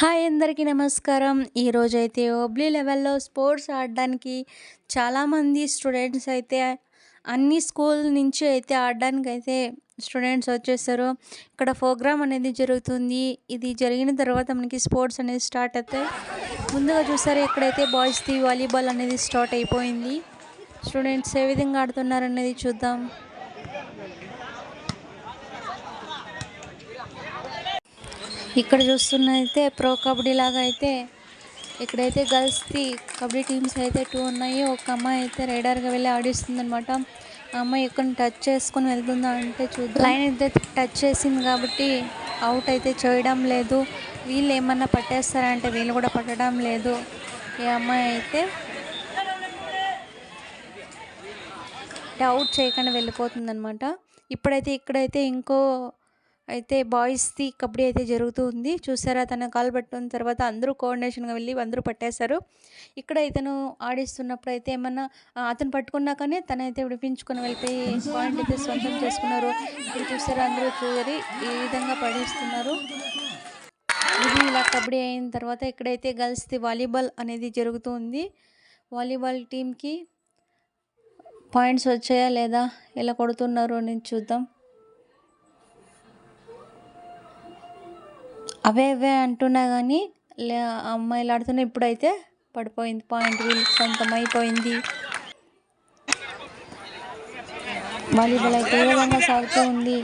Hi అందరికీ నమస్కారం. ఈరోజు అయితే ఓబ్లీ లెవెల్లో స్పోర్ట్స్ ఆడడానికి చాలామంది స్టూడెంట్స్ అయితే అన్ని స్కూల్ నుంచి అయితే ఆడడానికి అయితే స్టూడెంట్స్ వచ్చేసారు ఇక్కడ ప్రోగ్రామ్ అనేది జరుగుతుంది. ఇది జరిగిన తర్వాత మనకి స్పోర్ట్స్ అనేది స్టార్ట్ అవుతాయి. ముందుగా చూసారు ఎక్కడైతే బాయ్స్ది వాలీబాల్ అనేది స్టార్ట్ అయిపోయింది. స్టూడెంట్స్ ఏ విధంగా ఆడుతున్నారు అనేది చూద్దాం. ఇక్కడ చూస్తున్నైతే ప్రో కబడ్డీ లాగా అయితే ఇక్కడైతే గర్ల్స్ది కబడ్డీ టీమ్స్ అయితే టూ ఉన్నాయి. ఒక అమ్మాయి అయితే రైడర్గా వెళ్ళి ఆడిస్తుంది అనమాట ఆ అమ్మాయి ఎక్కడ టచ్ చేసుకొని వెళ్తుందా అంటే చూద్దాం. లైన్ అయితే టచ్ చేసింది కాబట్టి అవుట్ అయితే చేయడం లేదు. వీళ్ళు ఏమన్నా పట్టేస్తారంటే వీళ్ళు కూడా పట్టడం లేదు. ఈ అమ్మాయి అయితే అవుట్ చేయకుండా వెళ్ళిపోతుంది అనమాట ఇప్పుడైతే ఇక్కడైతే ఇంకో అయితే బాయ్స్ది కబడ్డీ అయితే జరుగుతూ ఉంది. చూసారా? తన కాలు పట్టుకున్న తర్వాత అందరూ కోఆర్డినేషన్గా వెళ్ళి అందరూ పట్టేశారు. ఇక్కడ ఇతను ఆడిస్తున్నప్పుడు అయితే ఏమన్నా అతను పట్టుకున్నాకనే తనైతే విడిపించుకొని వెళ్ళిపోయి పాయింట్ అయితే సొంతం చేసుకున్నారు. ఇప్పుడు చూసారా? అందరూ చూడరి ఈ విధంగా పడేస్తున్నారు. ఇది ఇలా కబడ్డీ అయిన తర్వాత ఇక్కడైతే గర్ల్స్ది వాలీబాల్ అనేది జరుగుతుంది వాలీబాల్ టీంకి పాయింట్స్ వచ్చాయా? లేదా? ఎలా కొడుతున్నారు? అని చూద్దాం. అవే అవే అంటున్నా కానీ లే అమ్మాయిలు ఆడుతున్నా ఇప్పుడైతే పడిపోయింది. పాయింట్ వీళ్ళకి సొంతం అయిపోయింది వాలీబాల్ అయితే ఏ విధంగా సాగుతూ ఉంది?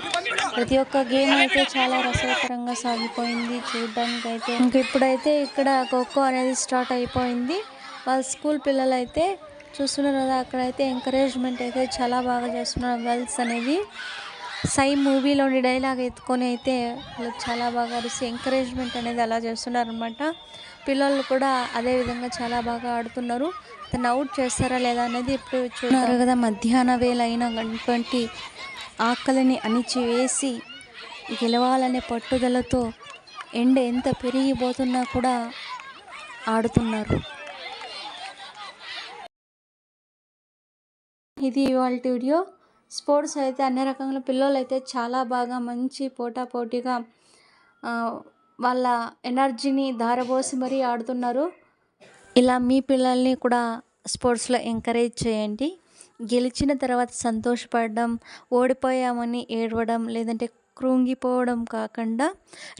ప్రతి ఒక్క గేమ్ అయితే చాలా రసకరంగా సాగిపోయింది. చూడడానికి అయితే ఇంక ఇప్పుడైతే ఇక్కడ ఖోఖో అనేది స్టార్ట్ అయిపోయింది. వాళ్ళ స్కూల్ పిల్లలు అయితే చూస్తున్నారు కదా అక్కడైతే ఎంకరేజ్మెంట్ అయితే చాలా బాగా చేస్తున్నారు. గర్ల్స్ అనేది సై మూవీలోని డైలాగ్ ఎత్తుకొని అయితే వాళ్ళకి చాలా బాగా అరిసి ఎంకరేజ్మెంట్ అనేది అలా చేస్తున్నారు అనమాట పిల్లలు కూడా అదే విధంగా చాలా బాగా ఆడుతున్నారు. తను అవుట్ చేస్తారా లేదా అనేది ఇప్పుడు చూడారు కదా మధ్యాహ్న వేళ అయినటువంటి ఆకలిని అణిచివేసి గెలవాలనే పట్టుదలతో ఎండ ఎంత పెరిగిపోతున్నా కూడా ఆడుతున్నారు. ఇది ఇవాళ వీడియో. స్పోర్ట్స్ అయితే అన్ని రకాల పిల్లలు అయితే చాలా బాగా మంచి పోటాపోటీగా వాళ్ళ ఎనర్జీని ధారబోసి మరీ ఆడుతున్నారు. ఇలా మీ పిల్లల్ని కూడా స్పోర్ట్స్లో ఎంకరేజ్ చేయండి. గెలిచిన తర్వాత సంతోషపడడం ఓడిపోయామని ఏడవడం లేదంటే కృంగిపోవడం కాకుండా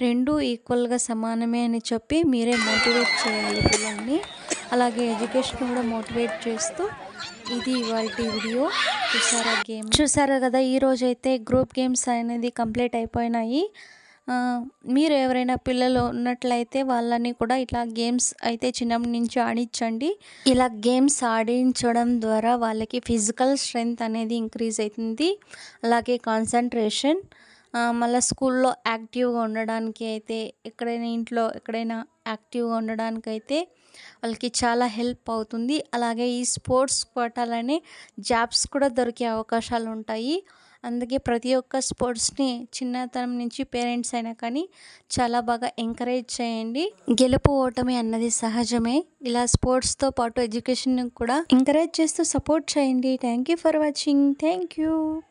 రెండు ఈక్వల్గా సమానమే అని చెప్పి మీరే మోటివేట్ చేయాలి పిల్లల్ని. అలాగే ఎడ్యుకేషన్ కూడా మోటివేట్ చేస్తూ ఇది ఇవాళ వీడియో. చూసారా గేమ్? చూసారా కదా ఈరోజు అయితే గ్రూప్ గేమ్స్ అనేది కంప్లీట్ అయిపోయినాయి. మీరు ఎవరైనా పిల్లలు ఉన్నట్లయితే వాళ్ళని కూడా ఇట్లా గేమ్స్ అయితే చిన్నప్పటి నుంచి ఆడించండి. ఇలా గేమ్స్ ఆడించడం ద్వారా వాళ్ళకి ఫిజికల్ స్ట్రెంగ్త్ అనేది ఇంక్రీజ్ అవుతుంది. అలాగే కాన్సన్ట్రేషన్ మళ్ళీ స్కూల్లో యాక్టివ్గా ఉండడానికి అయితే ఎక్కడైనా ఇంట్లో ఎక్కడైనా యాక్టివ్గా ఉండడానికి అయితే వాళ్ళకి చాలా హెల్ప్ అవుతుంది. అలాగే ఈ స్పోర్ట్స్ కోటాలనే జాబ్స్ కూడా దొరికే అవకాశాలు ఉంటాయి. అందుకే ప్రతి ఒక్క స్పోర్ట్స్ని చిన్నతనం నుంచి పేరెంట్స్ అయినా కానీ చాలా బాగా ఎంకరేజ్ చేయండి. గెలుపు ఓటమి అన్నది సహజమే. ఇలా స్పోర్ట్స్తో పాటు ఎడ్యుకేషన్ కూడా ఎంకరేజ్ చేస్తూ సపోర్ట్ చేయండి. Thank you for watching. Thank you.